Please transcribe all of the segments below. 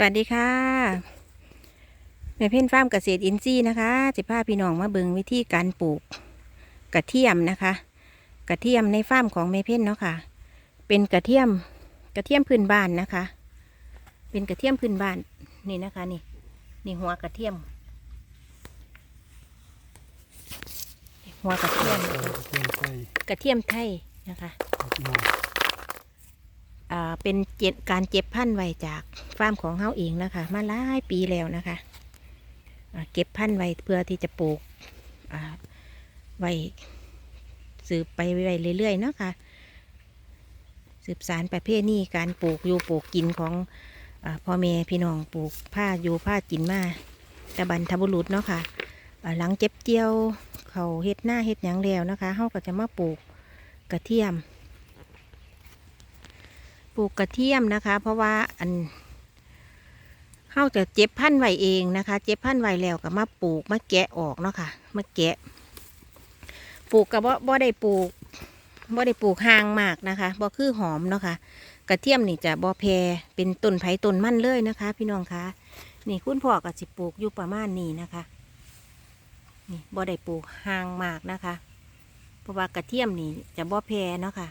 สวัสดีค่ะแม่เพ่นฟาร์มเกษตรอินทรีย์นะคะจะพาพี่น้องมาเบิงวิธีการปลูกกระเทียมนะคะ กระเทียมในฟาร์มของแม่เพ่นเนาะค่ะ เป็นกระเทียมกระเทียมพื้นบ้านนะคะ เป็นกระเทียมพื้นบ้านนี่นะคะนี่นี่หัวกระเทียม หัวกระเทียมกระเทียมไทยนะคะ ครับพี่น้อง อ่า เป็นเจ็ดการเจ็บพันธุ์ไว้จากฟาร์มของเฮาเองนะคะ มาหลายปีแล้วนะคะเก็บพันธุ์ไว้เพื่อที่จะปลูกไว้สืบไปไว้เรื่อยๆเนาะค่ะสืบสารประเภทนี้การปลูกอยู่ปลูกกินของอพ่อแม่พี่น้องปลูกผ้าอยู่ผ้ากินมาต่บรรทบุรุษเนาะค่ะอ่าหลังเจ็บเจียวเขาเฮ็ดหน้าเฮ็ดหยังแล้วนะคะเฮาก็จะมาปลูกกระเทียม ลูกกระเทียมนะคะ เพราะว่าอันเฮาจะเจ็บพันธุ์ไว้เองนะคะ เจ็บพันธุ์ไว้แล้วก็มาปลูกมาแกะออกเนาะค่ะมาแกะ ปลูกกับบ่บ่ได้ปลูกบ่ได้ปลูกห่างมากนะคะบ่คือหอมเนาะค่ะกระเทียมนี่จะบ่แพรเป็นต้นไผ่ต้นมั่นเลยนะคะ พี่น้องคะนี่คุณพ่อก็สิปลูกอยู่ประมาณนี้นะคะ นี่บ่ได้ปลูกห่างมากนะคะ เพราะว่ากระเทียมนี่จะบ่แพรเนาะค่ะ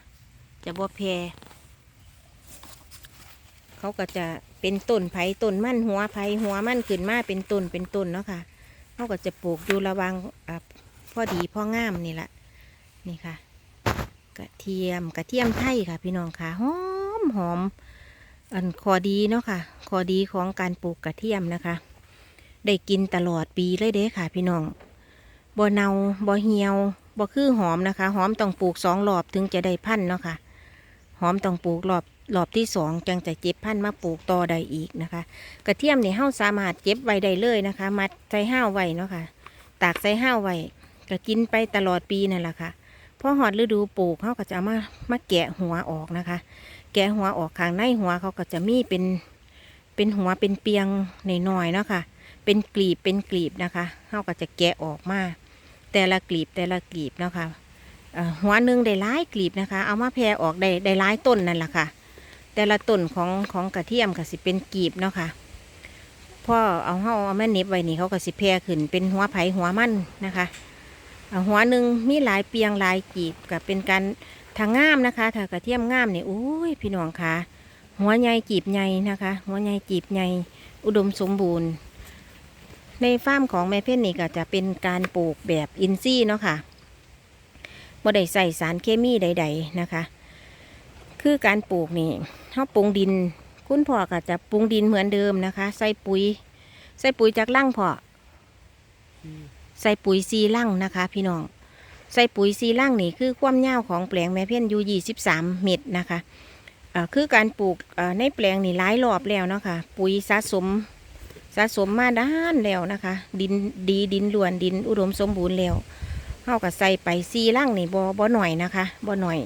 จะบ่แพร เขาก็จะเป็นต้นไผ่ต้นมั่นหัวไผ่หัวมั่นขึ้นมาเป็นต้นเป็นต้นเนาะค่ะเขาก็จะปลูกอยู่ระวังอ่าพอดีพองามนี่แหละนี่ค่ะ กระเทียมกระเทียมไทยค่ะ พี่น้องค่ะหอมหอมอันคอดีเนาะค่ะคอดีของการปลูกกระเทียมนะคะ ได้กินตลอดปีเลยเด้ค่ะ พี่น้องบ่เนาบ่เหี่ยวบ่คือหอมนะคะ หอมต้องปลูกสองรอบถึงจะได้พันธุ์เนาะค่ะ หอมต้องปลูกรอบ รอบที่สองจังจะเจ็บพันธุ์มาปลูกต่อได้อีกนะคะ กระเทียมนี่เฮาสามารถเก็บไว้ได้เลยนะคะ มัดใส่ห้าวไว้เนาะค่ะ ตากใส่ห้าวไว้ก็กินไปตลอดปีนั่นแหละค่ะพอหอดฤดูปลูกเขาก็จะามามาแกะหัวออกนะคะ แกะหัวออกข้างในหัวเขาก็จะมีเป็นเป็นหัวเป็นเปียงหน่อยๆเนาะค่ะ เป็นกลีบเป็นกลีบนะคะเขาก็จะแกะออกมา แต่ละกลีบแต่ละกลีบเนาะค่ะเอ่อหัวหนึ่งได้หลายกลีบนะคะ เอามาแพรออกได้ได้หลายต้นนั่นแหละค่ะ แต่ละต้นของของกระเทียมก็สิเป็นกีบเนาะค่ะพ่อเอาเฮาเอาแม่เน็บไว้นี่เขาก็สิแพรขึ้นเป็นหัวไผ่หัวมันนะคะเอาหัวหนึ่งมีหลายเปียงหลายกีบก็เป็นการทางงามนะคะถ้ากระเทียมงามเนี่โอ้ยพี่น้องค่ะหัวใหญ่กีบใหญ่นะคะ หัวใหญ่กีบใหญ่อุดมสมบูรณ์ ในฟาร์มของแม่เพ่นนี่ก็จะเป็นการปลูกแบบอินทรีย์เนาะค่ะบ่ได้ใส่สารเคมีใด ๆ นะคะ คือการปลูกนี่เขาปรุงดิน คุณพ่อก็จะปรุงดินเหมือนเดิมนะคะ ใส่ปุ๋ย ใส่ปุ๋ยจากลังพ่อใส่ปุ๋ยซีลังนะคะ พี่น้อง ใส่ปุ๋ยซีลังนี่คือความยาวของแปลงแม่เพี้ยนอยู่ยี่สิบสามเมตรนะคะอ่าคือการปลูกอ่าในแปลงนี่หลายรอบแล้วเนาะคะปุ๋ยสะสมสะสมมาด้านแล้วนะคะ ดินดีดินล้วนดินอุดมสมบูรณ์แล้วเฮาก็ใส่ไปซีลังนี่บ่บ่หน่อยนะคะบ่หน่อย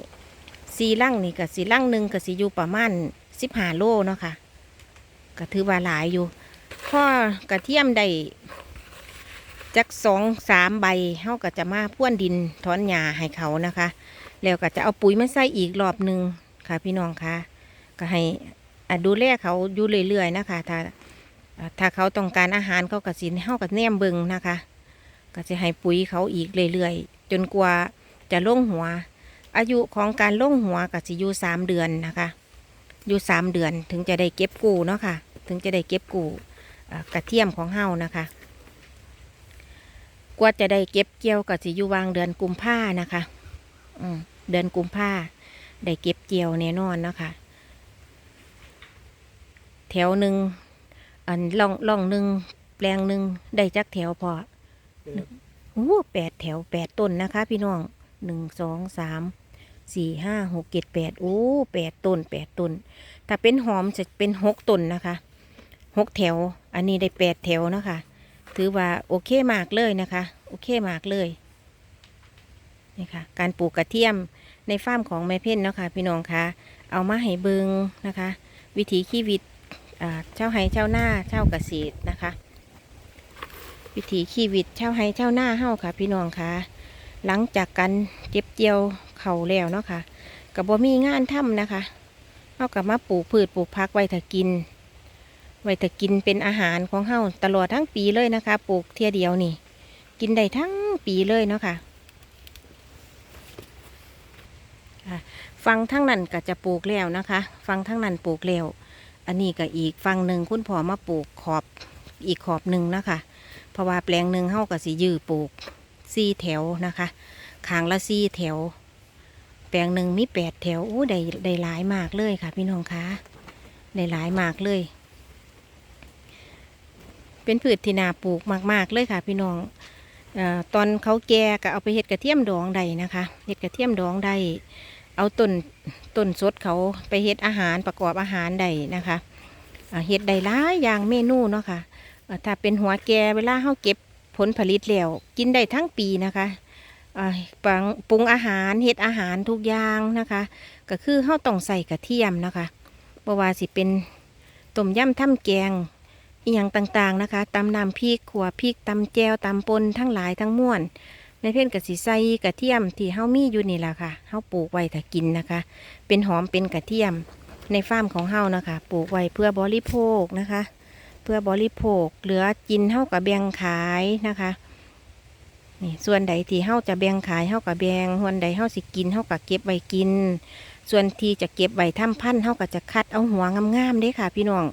ซีลังนี่ก็สีลังหนึ่งก็สิอยู่ประมาณสิบห้าโลเนาะค่ะก็ถือว่าหลายอยู่พอกระเทียมได้จักสองสามใบเฮาก็จะมาพ่วนดินถอนหญ้าให้เขานะคะ แล้วก็จะเอาปุ๋ยมาใส่อีกรอบหนึ่งค่ะพี่น้องค่ะก็ให้อะดูแลเขาอยู่เรื่อยๆนะคะ ถ้าถ้าเขาต้องการอาหารเขาก็สิเฮาก็แนมเบิงนะคะ ก็จะให้ปุ๋ยเขาอีกเรื่อยๆจนกว่าจะลงหัว อายุของการลงหัวก็สิอยู่สามเดือนนะคะ อยู่สามเดือนถึงจะได้เก็บกู้เนาะค่ะ ถึงจะได้เก็บกู้อ่ากระเทียมของเฮานะคะกว่าจะได้เก็บเกี่ยวก็สิอยู่วางเดือนกุมภานะคะอืมเดือนกุมภาได้เก็บเกี่ยวแน่นอนเนาะคะแถวหนึ่งอันล่องล่องหนึ่งแปลงหนึ่งได้จักแถวพอโอ้แปดแถวแปดต้นนะคะ พี่น้องหนึ่งสองสาม สี่ห้าหกเจ็ดแปดโอ้แปดต้นแปดต้น ถ้าเป็นหอมจะเป็นหกต้นนะคะหกแถว อันนี้ได้แปดแถวนะคะ ถือว่าโอเคมากเลยนะคะ โอเคมากเลยนี่ค่ะการปลูกกระเทียมในฟาร์มของแม่เพ่นเนาะคะพี่น้องคะเอามาให้เบิงนะคะ วิถีชีวิตเช่าไห้เช่าหน้าเช่าเกษตรนะคะ วิถีชีวิตเช่าไห้เช่าหน้าเฮาค่ะ พี่น้องคะหลังจากกันเจ็บเจียว เขาแล้วเนาะค่ะกับบ่มีงานทำนะคะเฮากับมาปลูกพืชปลูกพักไว้ถ้ากิน ไว้แต่กินเป็นอาหารของเฮาตลอดทั้งปีเลยนะคะ ปลูกเทียเดียวนี่ กินได้ทั้งปีเลยเนาะค่ะค่ะฟังทั้งนั้นก็จะปลูกแล้วนะคะ ฟังทั้งนั้นปลูกแล้ว อันนี้ก็อีกฟังหนึ่งคุณพ่อมาปลูกขอบอีกขอบหนึ่งนะคะ เพราะว่าแปลงหนึ่งเฮาก็สิยื้อปลูกสี่แถวนะคะขางละสี่แถว แปลงหนึ่งมีแปดแถวอู้ได้ได้หลายมากเลยค่ะ พี่น้องคะได้หลายมากเลย เป็นพืชที่นาปลูกมาก ๆ เลยค่ะ พี่น้องอตอนเขาแก่ก็เอาไปเห็ดกระเทียมดองได้นะคะเห็ดกระเทียมดองได้เอาต้นต้นสดเขาไปเฮ็ดอาหารประกอบอาหารได้นะคะเฮ็ดได้หลายอย่างเมนูเนาะค่ะเอ่อถ้าเป็นหัวแก่เวลาเขาเก็บผลผลิตแล้ว กินได้ทั้งปีนะคะ ปังปรุงอาหารเฮ็ดอาหารทุกอย่างนะคะ ก็คือเขาต้องใส่กระเทียมนะคะบ่ว่าสิเป็นต้มยำทำแกงอีหยังต่างๆนะคะตำน้ำพริกขัวพริกตำแจวตำปนทั้งหลายทั้งม้วนในเพ่นกับสีใส่กระเทียมที่เฮามีอยู่นี่แหละค่ะเฮาปลูกไว้ถ้ากินนะคะ เป็นหอมเป็นกระเทียมในฟาร์มของเฮานะคะ ปลูกไว้เพื่อบริโภคนะคะ เพื่อบริโภค เหลือกินเฮากับแบ่งขายนะคะ นี่ส่วนใดที่เฮาจะแบ่งขายเฮากับแบ่งส่วนใดเฮาสิกินเฮากับเก็บไว้กิน ส่วนที่จะเก็บไว้ทำพันเฮาก็จะคัดเอาหัวงามๆเด้ค่ะ พี่น้อง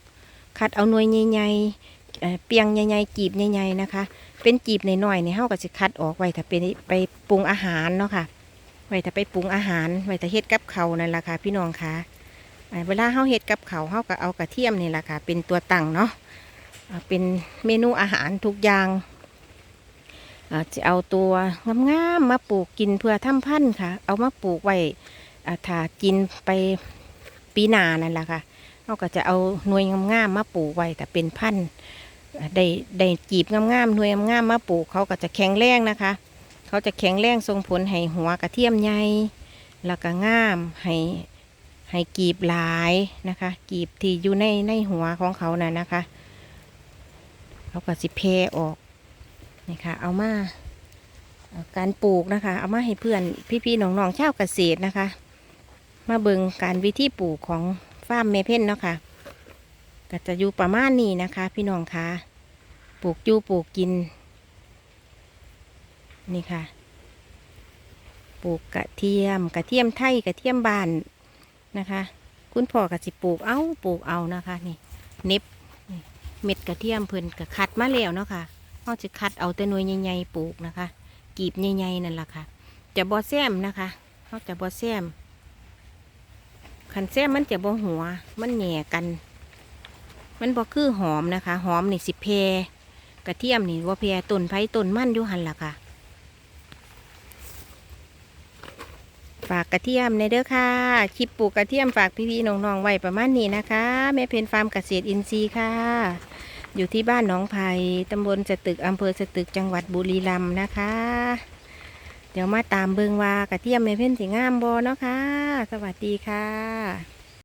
คัดเอาหน่วยใหญ่ๆเปียงใหญ่ๆจีบใหญ่ๆนะคะ เป็นจีบหน่อยๆเนี่ยเฮาก็จะคัดออกไว้ถ้าเป็นไปปรุงอาหารเนาะค่ะไว้ถ้าไปปรุงอาหารไว้ถ้าเฮ็ดกับเขานั่นแหละค่ะ พี่น้องคะอ่าเวลาเฮาเฮ็ดกับเขาเฮาก็เอากระเทียมนี่แหละค่ะ เป็นตัวตั้งเนาะเป็นเมนูอาหารทุกอย่าง จะเอาตัวงามๆมาปลูกกินเพื่อทำพันธุ์ค่ะ เอามาปลูกไว้ถ้ากินไปปีหนานั่นแหละค่ะเขาก็จะเอาหน่วยงามๆมาปลูกไว้แต่เป็นพันธุ์ได้ได้จีบงามๆหน่วยงามๆมาปลูกเขาก็จะแข็งแรงนะคะ เขาจะแข็งแรงส่งผลให้หัวกระเทียมใหญ่แล้วก็งามให้ให้กีบหลายนะคะ กีบที่อยู่ในในหัวของเขาน่ะนะคะ เขาก็สิเพออก นี่ค่ะ เอามาการปลูกนะคะ เอามาให้เพื่อนพี่ๆน้องๆชาวเกษตรนะคะ มาเบิงการวิธีปลูกของฟาร์มเมเพ่นเนาะค่ะก็จะอยู่ประมาณนี้นะคะ พี่น้องคะปลูกอยู่ปลูกกิน นี่ค่ะ ปลูกกระเทียมกระเทียมไทยกระเทียมบานนะคะ คุณพ่อก็สิปลูกเอาปลูกเอานะคะ นี่เน็บเม็ดกระเทียมเพิ่นก็คัดมาแล้วเนาะค่ะ เขาจะคัดเอาแต่หน่วยใหญ่ๆปลูกนะคะ กีบใหญ่ๆนั่นแหละค่ะ จะบอแซมนะคะเขาจะบอแซมขันแซ่มันจะบ่หัว มันแหน่กัน มันบ่คือหอมนะคะ หอมนี่สิเพกระเทียมนี่ว่าเพต้นไผ่ต้นมันอยู่หันล่ะค่ะ ฝากกระเทียมในเด้อค่ะ คลิปปลูกกระเทียมฝากพี่ๆน้องๆไว้ประมาณนี้นะคะ แม่เพนฟาร์มเกษตรอินทรีย์ค่ะ อยู่ที่บ้านหนองไผ่ตำบลสตึกอำเภอสตึกจังหวัดบุรีรัมย์นะคะ เดี๋ยวมาตามเบิงว่ากระเทียมเมเพ่นสีงามบอเนาะค่ะ สวัสดีค่ะ